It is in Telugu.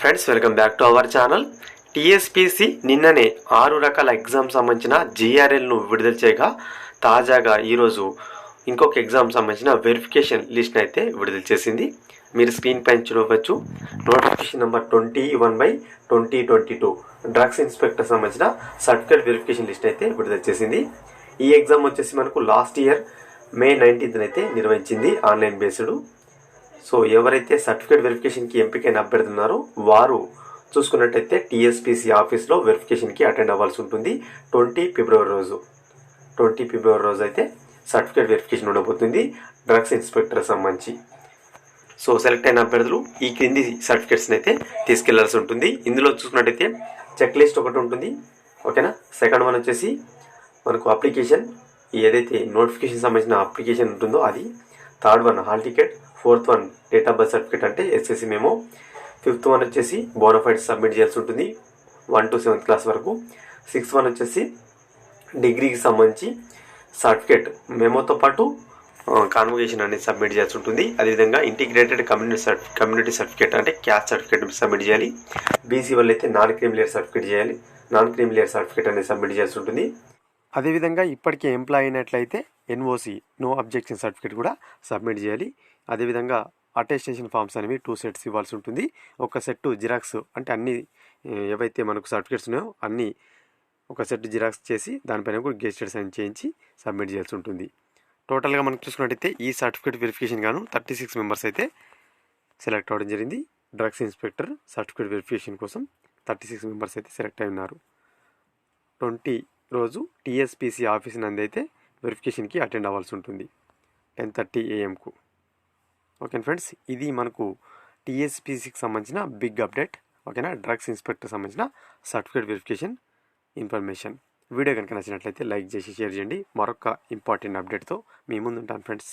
Friends welcome back to our channel TSPC నిన్ననే ఆరు రకాల ఎగ్జామ్ సంబంధించిన జీఆర్ఎల్ను విడుదల చేయగా తాజాగా ఈరోజు ఇంకొక ఎగ్జామ్ సంబంధించిన వెరిఫికేషన్ లిస్ట్ అయితే విడుదల చేసింది. మీరు స్క్రీన్ పైన చూడవచ్చు. Notification number twenty one by twenty twenty two drugs inspector సంబంధించిన సర్టిఫికేట్ వెరిఫికేషన్ లిస్ట్ అయితే విడుదల చేసింది. ఈ ఎగ్జామ్ వచ్చేసి మనకు లాస్ట్ ఇయర్ మే నైన్టీన్త్ అయితే నిర్వహించింది. ఆన్లైన్ బేస్డ్ సో ఎవరైతే సర్టిఫికేట్ వెరిఫికేషన్కి ఎంపికైన అభ్యర్థి ఉన్నారో వారు చూసుకున్నట్టయితే టీఎస్పీసీ ఆఫీస్లో వెరిఫికేషన్కి అటెండ్ అవ్వాల్సి ఉంటుంది. ట్వంటీ ఫిబ్రవరి రోజు. ట్వంటీ ఫిబ్రవరి రోజు అయితే సర్టిఫికేట్ వెరిఫికేషన్ ఉండబోతుంది. డ్రగ్స్ ఇన్స్పెక్టర్ సంబంధించి. సో సెలెక్ట్ అయిన అభ్యర్థులు ఈ క్రింది సర్టిఫికేట్స్ని అయితే తీసుకెళ్ళాల్సి ఉంటుంది. ఇందులో చూసుకున్నట్టయితే చెక్ లిస్ట్ ఒకటి ఉంటుంది. ఓకేనా? సెకండ్ వన్ వచ్చేసి మనకు అప్లికేషన్. ఏదైతే నోటిఫికేషన్ సంబంధించిన అప్లికేషన్ ఉంటుందో అది. Third one hall ticket. Fourth one date of birth certificate అంటే ఎస్ఎస్సి మేము ఫిఫ్త్ వన్ వచ్చేసి బోనఫైడ్ సబ్మిట్ చేయాల్సి ఉంటుంది. వన్ టు సెవెంత్ క్లాస్ వరకు. సిక్స్త్ వన్ వచ్చేసి డిగ్రీకి సంబంధించి సర్టిఫికేట్ మెమోతో పాటు కాన్వకేషన్ అనేది సబ్మిట్ చేయాల్సి ఉంటుంది. అదేవిధంగా ఇంటిగ్రేటెడ్ కమ్యూనిటీ సర్టి కమ్యూనిటీ సర్టిఫికేట్ అంటే క్యాస్ట్ సర్టిఫికేట్ సబ్మిట్ చేయాలి. బీసీ వాళ్ళు అయితే నాన్ క్రీమిలియర్ సర్టిఫికేట్ చేయాలి. నాన్ క్రీమిలియర్ సర్టిఫికేట్ అనేది సబ్మిట్ చేయాల్సి ఉంటుంది. అదేవిధంగా ఇప్పటికే ఎంప్లాయ్ అయినట్లయితే ఎన్ఓసి నో అబ్జెక్షన్ సర్టిఫికేట్ కూడా సబ్మిట్ చేయాలి. అదేవిధంగా అటెస్టేషన్ ఫామ్స్ అనేవి టూ సెట్స్ ఇవ్వాల్సి ఉంటుంది. ఒక సెట్ జిరాక్స్ అంటే అన్ని ఏవైతే మనకు సర్టిఫికేట్స్ ఉన్నాయో అన్ని ఒక సెట్ జిరాక్స్ చేసి దానిపైన కూడా గెస్టెడ్ సైన్ చేయించి సబ్మిట్ చేయాల్సి ఉంటుంది. టోటల్గా మనకు చూసుకున్నట్టయితే ఈ సర్టిఫికేట్ వెరిఫికేషన్ గాను థర్టీ సిక్స్ మెంబర్స్ అయితే సెలెక్ట్ అవ్వడం జరిగింది. డ్రగ్స్ ఇన్స్పెక్టర్ సర్టిఫికేట్ వెరిఫికేషన్ కోసం థర్టీ సిక్స్ మెంబర్స్ అయితే సెలెక్ట్ అయి ఉన్నారు ట్వంటీ రోజు టీఎస్పీసీ ఆఫీస్ నందైతే వెరిఫికేషన్కి అటెండ్ అవ్వాల్సి ఉంటుంది. టెన్ థర్టీ ఏఎంకు ఓకే ఫ్రెండ్స్ ఇది మనకు టీఎస్పీసీకి సంబంధించిన బిగ్ అప్డేట్. ఓకేనా? డ్రగ్స్ ఇన్స్పెక్టర్ సంబంధించిన సర్టిఫికేట్ వెరిఫికేషన్ ఇన్ఫర్మేషన్. వీడియో కనుక నచ్చినట్లయితే లైక్ చేసి షేర్ చేయండి. మరొక ఇంపార్టెంట్ అప్డేట్తో మీ ముందు ఉంటాను ఫ్రెండ్స్.